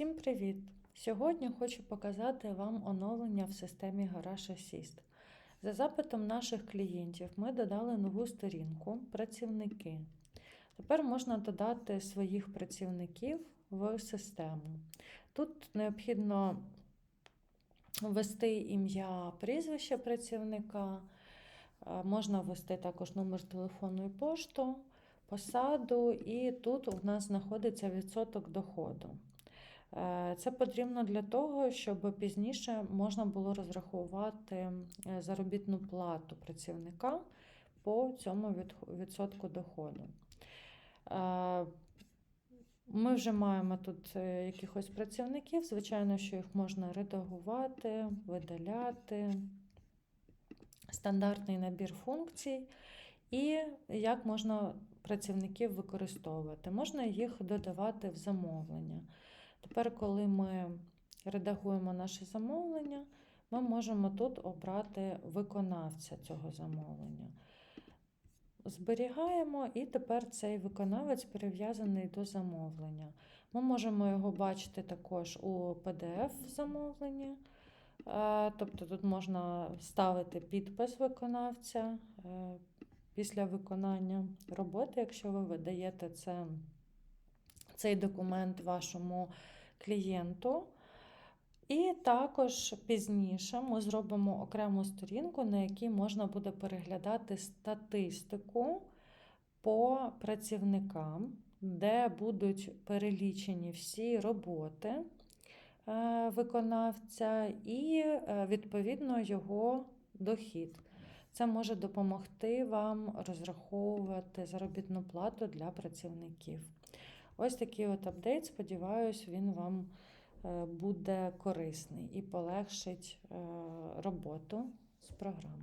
Всім привіт! Сьогодні хочу показати вам оновлення в системі Garage Assist. За запитом наших клієнтів ми додали нову сторінку Працівники. Тепер можна додати своїх працівників в систему. Тут необхідно ввести ім'я, прізвище працівника, е, можна ввести також номер телефону і пошту, посаду, і тут у нас знаходиться відсоток доходу. Е, Це потрібно для того, щоб пізніше можна було розрахувати е, заробітну плату працівника по цьому відсотку доходу. Е, Ми вже маємо тут якихось працівників. Звичайно, що їх можна редагувати, видаляти, стандартний набір функцій. І як можна працівників використовувати? Можна їх додавати в замовлення. Тепер, коли ми редагуємо наше замовлення, ми можемо тут обрати виконавця цього замовлення. Зберігаємо, і тепер цей виконавець прив'язаний до замовлення. Ми можемо його бачити також у PDF-замовленні. Е, Тобто тут можна ставити підпис виконавця е, після виконання роботи, якщо ви видаєте це, цей документ вашому клієнту. І також пізніше ми зробимо окрему сторінку, на якій можна буде переглядати статистику по працівникам, де будуть перелічені всі роботи е, виконавця і, е, відповідно, його дохід. Це може допомогти вам розраховувати заробітну плату для працівників. Ось такий от апдейт. Сподіваюсь, він вам е, буде корисний і полегшить е, роботу з програмою.